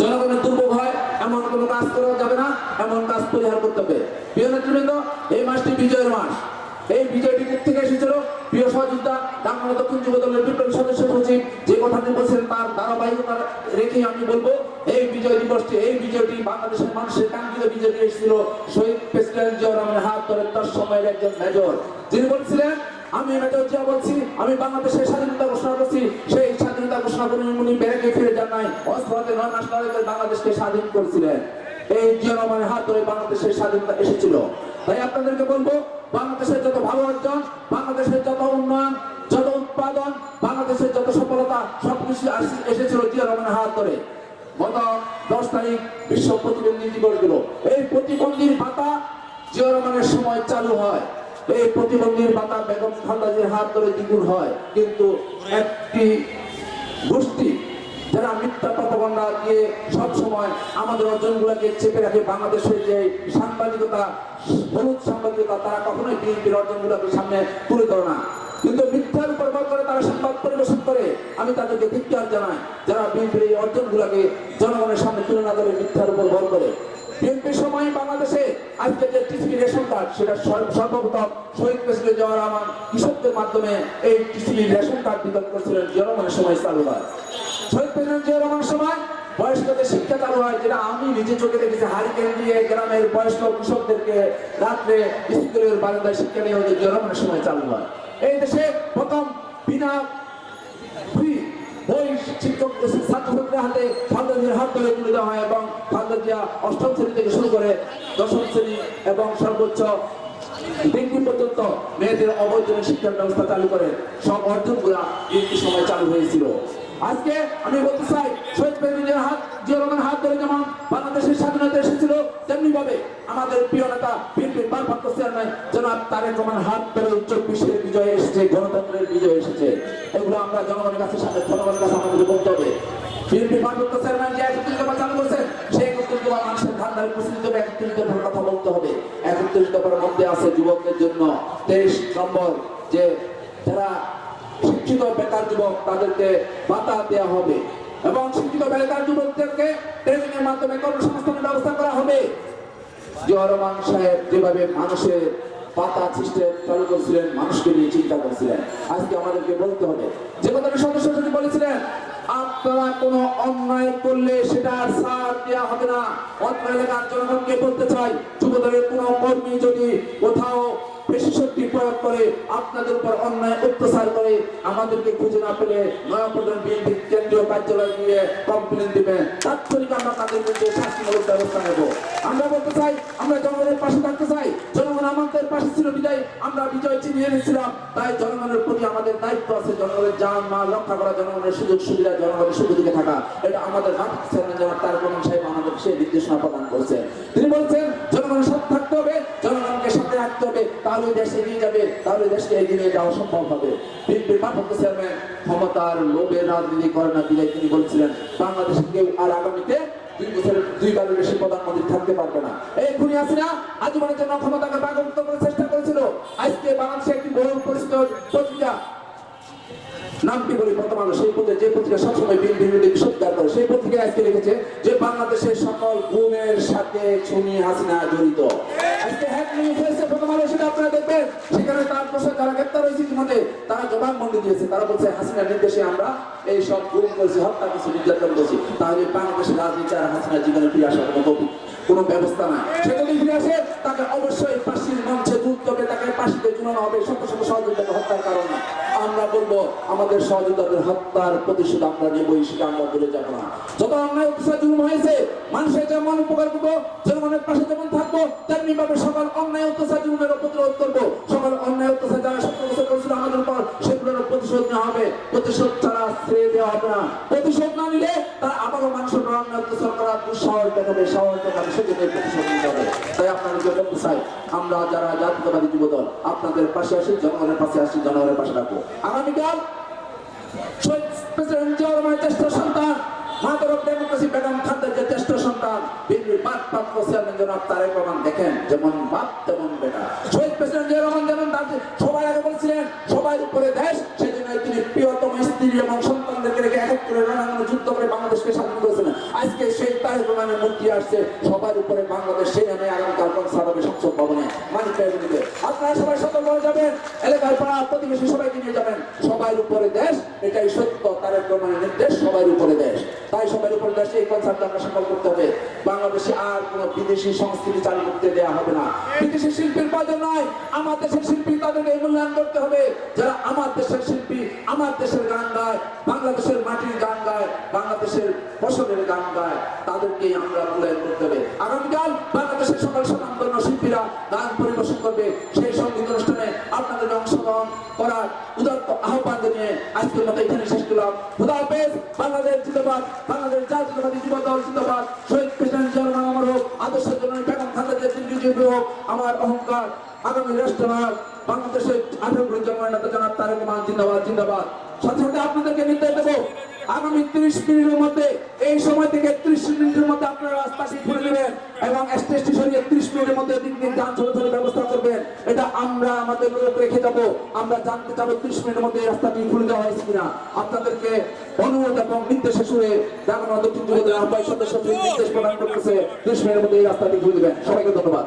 জনগণের দুর্ভোগ হয়, এমন কোনো কাজ করা যাবে না, এমন কাজ পরিহার করতে হবে। প্রিয় নেতৃবৃন্দ, এই মাসটি বিজয়ের মাস। এই বিজয়টি থেকে এসেছিল প্রিয় সহযোদ্ধা বাংলা দক্ষিণ যুব দলের বিপ্লবী সদস্য সচিব। যে কথাটি বলছেন তার ধারাবাহিকতা রেখে আমি বলব, এই বিজয় দিবসটি, এই বিজয়টি বাংলাদেশের মানুষের কাঙ্ক্ষিত বিজয়টি এসেছিল শহীদ প্রেসিডেন্ট জিয়াউর রহমানের হাত ধরে তার সময়ের একজন মেজর। যিনি বলছিলেন, আমি মেজর জিয়া বলছি, আমি বাংলাদেশের স্বাধীনতা ঘোষণা করছি, সেই স্বাধীনতা ঘোষণা করে উনি ব্যারেকে ফিরে যান নাই। অস্ত্র হাতে নয় মাস লড়াই বাংলাদেশকে স্বাধীন করেছিলেন। এই জিয়া হাত ধরে বাংলাদেশের স্বাধীনতা এসেছিল। তাই আপনাদেরকে বলব, বাংলাদেশের যত ভালো অর্জন, বাংলাদেশের যত উন্নয়ন, যত উৎপাদন, বাংলাদেশের যত সফলতা, সবকিছু এসেছিল জিয়া রহমানের হাত ধরে। গত দশ তারিখ বিশ্ব প্রতিবন্ধী দিবস গেল এই প্রতিবন্ধীর ভাতা জিয়া রহমানের সময় চালু হয়। এই প্রতিবন্ধীর ভাতা বেগম খালদাজির হাত ধরে দ্বিগুণ হয়। কিন্তু একটি গোষ্ঠী যারা মিথ্যা প্রপাগন্ডা দিয়ে সব সময় আমাদের অর্জনগুলোকে চেপে রাখে, বাংলাদেশের যে সাংবাদিকতা, হলুদ সাংবাদিকতা, তারা কখনোই বিএনপির অর্জনগুলোকে সামনে তুলে ধরে না। কিন্তু মিথ্যার উপর ভর করে তারা সংবাদ পরিবেশন করে। আমি তাদেরকে ধিক্কার জানাই, যারা বিএনপির এই অর্জনগুলোকে জনগণের সামনে তুলে না ধরে মিথ্যার উপর ভর করে। বিএনপির সময় বাংলাদেশে আজকে যে টিসিবি রেশন কার্ড, সেটা সর্বপ্রথম শহীদ প্রেসিডেন্ট জিয়াউর রহমান কৃষকদের মাধ্যমে এই টিসিবি রেশন কার্ড বিতরণ করেছিলেন জিয়া সময় চালু হয়। শহীদ প্রেসিডেন্ট জিয়া সময় বয়স্কদের শিক্ষা চালু হয়, যেটা আমি নিজে চোখে দেখেছি। হারিকেন দিয়ে গ্রামের বয়স্ক কৃষকদেরকে রাত্রে স্কুলের বারান্দায় শিক্ষা নিয়ে জিয়া রহমানের সময় চালু হয়। এই দেশে প্রথম বিনা বই শিক্ষক ছাত্রছাত্রীদের হাতে খালদাজির হাত ধরে তুলে দেওয়া হয় এবং খালদাজিয়া অষ্টম শ্রেণি থেকে শুরু করে দশম শ্রেণি এবং সর্বোচ্চ ডিগ্রি পর্যন্ত মেয়েদের অবৈতনিক শিক্ষার ব্যবস্থা চালু করে। সব অর্জনগুলা এই সময় চালু হয়েছিল। আজকে আমি বলতে চাই, শহীদ প্রেসিডেন্টের হাত জিয়া হাত ধরে যেমন বাংলাদেশের স্বাধীনতা এসেছিল তেমনি ভাবে আমাদের প্রিয় নেতা বিএনপির তারেক রহমান হাত ধরে চব্বিশের বিজয় এসেছে, গণতন্ত্রের বিজয় এসেছে। এগুলো আমরা জনগণের কাছে সাথে জনগণের কাছে আমাদের বলতে হবে। বিএনপি ভারপ্রাপ্ত চেয়ারম্যান যে একত্রিশ দফা চালু করেছে সেই একত্রিশ দফা মানুষের ধান্দায় উপস্থিত হবে, একত্রিশ দফার কথা বলতে হবে। একত্রিশ দফার মধ্যে আছে যুবকদের জন্য। তেইশ নম্বর, যে যারা শিক্ষিত বেকার যুবক, তাদেরকে ভাতা দেওয়া হবে। এবং শিক্ষিত বেকার যুবকদেরকে ট্রেনিং এর মাধ্যমে কর্মসংস্থানের ব্যবস্থা করা হবে। জিয়া রহমান সাহেব যেভাবে মানুষের পাতা সিস্টেম চালু করেছিলেন মানুষকে নিয়ে চিন্তা করছিলেন। আজকে আমাদেরকে বলতে হবে, যে কথাটা সদস্য যদি বলেছিলেন, আপনারা কোনো অন্যায় করলে সেটা সার দেওয়া হবে না। অন্য এলাকার জনগণকে বলতে চাই, যুবদলের কোনো কর্মী যদি কোথাও বেশি শক্তি প্রয়োগ করে আপনাদের উপর অন্যায় অত্যাচার করে আমাদেরকে খুঁজে না পেলে নয়াপল্টন বিএনপি কেন্দ্রীয় কার্যালয়ে গিয়ে কমপ্লেন দিবেন। তাৎক্ষণিক আমরা তাদের বিরুদ্ধে শাস্তিমূলক ব্যবস্থা নেব। আমরা বলতে চাই, আমরা জনগণের পাশে থাকতে চাই। জনগণ আমাদের পাশে ছিল বিজয় আমরা বিজয় চিনিয়ে এনেছিলাম তাই জনগণের প্রতি আমাদের দায়িত্ব আছে জনগণের যান, মাল রক্ষা করা, জনগণের সুযোগ সুবিধা, জনগণের দিকে থাকা এটা আমাদের যেমন তার রহমান সাহেব আমাদের সেই নির্দেশনা প্রদান করেছেন। তিনি বলছেন তাহলে দেশ এগিয়ে যাবে, তাহলে দেশকে এগিয়ে নিয়ে যাওয়া সম্ভব হবে। বিএনপির ভারপ্রাপ্ত চেয়ারম্যান ক্ষমতার লোভের রাজনীতি করে না দিলে তিনি বলছিলেন, বাংলাদেশে কেউ আর আগামীতে দুই বছরের বেশি প্রধানমন্ত্রী থাকতে পারবে না। এই খুনি আজীবনের জন্য ক্ষমতাকে বাগমুক্ত করার চেষ্টা করেছিল। আজকে বাংলাদেশে একটি বহু পরিচিত পত্রিকা নামটি বলি বর্তমানে সেই পত্রিকা, যে পত্রিকা সবসময় বিল বিরোধী বিশ্ববিদ্যালয় করে, সেই পত্রিকা আজকে লিখেছে যে বাংলাদেশের সকল গুমের সাথে ছুনি হাসিনা জড়িত। আজকে হ্যাক নিউজ হয়েছে প্রথম সেটা আপনারা দেখবেন। সেখানে তার প্রসাদ যারা গ্রেপ্তার হয়েছে ইতিমধ্যে। তারা জবানবন্দি দিয়েছে। তারা বলছে হাসিনার নির্দেশে আমরা এই সব গুম করেছি, হত্যা করেছি, নির্যাতন করেছি। তাহলে বাংলাদেশের রাজনীতি আর হাসিনার জীবনে ফিরে আসার কোনো কোনো ব্যবস্থা নাই। সে যদি ফিরে আসে, তাকে অবশ্যই ফাঁসির মঞ্চে তুলতে হবে তাকে ফাঁসিতে ঝুলানো হবে। শত শত সহযোগিতাকে হত্যার কারণে আমাদের সহযোগিতাদের হত্যার প্রতিশোধ আমরা নেবই সেটা আমরা বলে যাব না। যত অন্যায় অত্যাচার জুলুম হয়েছে, মানুষের যেমন উপকার করব, জনগণের পাশে যেমন থাকব তেমনি ভাবে সকল অন্যায় অত্যাচার জুলুমের প্রতিরোধ করব। সকল অন্যায় অত্যাচার যারা সত্য করেছিল আমাদের উপর, সেগুলোর প্রতিশোধ নেওয়া হবে। প্রতিশোধ ছাড়া ছেড়ে দেওয়া হবে না। প্রতিশোধ আমরা যারা জাতীয়তাবাদী যুবদল, আপনাদের পাশে আসি, জনগণের পাশে আসি, জনগণের পাশে রাখব আগামীকাল সন্তান জনাব তারেক রহমান, দেখেন যেমন বাপ, তেমন বেটা। শহীদ প্রেসিডেন্ট সবাই আগে বলছিলেন সবার উপরে দেশ সেজন্য তিনি প্রিয়তম স্ত্রী এবং সন্তানদেরকে যুদ্ধ করে বাংলাদেশকে স্বাধীন আজকে সেই তারেক রহমানের মূর্তি আসছে, সবার উপরে বাংলাদেশ সেই আমি আগামীকাল হবে সংসদ ভবনে। আপনারা সবাই সতর্ক হয়ে যাবেন, এলাকার পাড়া প্রতিবেশী সবাইকে নিয়ে যাবেন। সবাই উপরে দেশ, এটাই সত্য, তারেক রহমানের নির্দেশ সবাই উপরে দেশ। সবাই উপরে দেশ এই কনসার্ট আমরা সফল করতে হবে। বাংলাদেশে আর কোন বিদেশি সংস্কৃতি চালু করতে দেওয়া হবে না। বিদেশি শিল্পীর প্রয়োজন নয় আমার দেশের শিল্পী তাদেরকে মূল্যায়ন করতে হবে। যারা আমার দেশের শিল্পী, আমার দেশের গান গায়, বাংলাদেশের মাটির গান গায়, বাংলাদেশের ফসলের গান গায় তাদেরকে আমরা মূল্যায়ন করতে হবে। আগামীকাল বাংলাদেশের সকল স্বনামধন্য শিল্পীরা গান পরিবেশন করবে। সেই সংগীত অনুষ্ঠানে আপনাদের অংশগ্রহণ করার উদাত্ত আহ্বান জানিয়ে আজকের মতো এখানে শেষ করলাম। জিন্দাবাদ। বাংলাদেশ হোক আমার অহংকার আগামী বাংলাদেশের আঠারো তারেক রহমান জিন্দাবাদ জিন্দাবাদ। সাথে সাথে আপনাদেরকে নির্দেশ দেবো। আগামী ত্রিশ মিনিটের মধ্যে, এই সময় থেকে ত্রিশ মিনিটের মধ্যে আপনারা রাস্তাটি খুলে দেবেন এবং স্টেজটি সরিয়ে ত্রিশ মিনিটের মধ্যে দিন দিন যান চলাচলের ব্যবস্থা করবেন। এটা আমরা আমাদের লোক রেখে যাব। আমরা জানতে চাবো ত্রিশ মিনিটের মধ্যে এই রাস্তাটি খুলে দেওয়া হয়েছে কিনা। আপনাদেরকে অনুরোধ এবং নির্দেশে শুনে জানানো দক্ষিণ যুবদলের আহ্বায়ক সদস্য নির্দেশ প্রদান করতেছে। ত্রিশ মিনিটের মধ্যে এই রাস্তাটি খুলে দেবেন। সবাইকে ধন্যবাদ।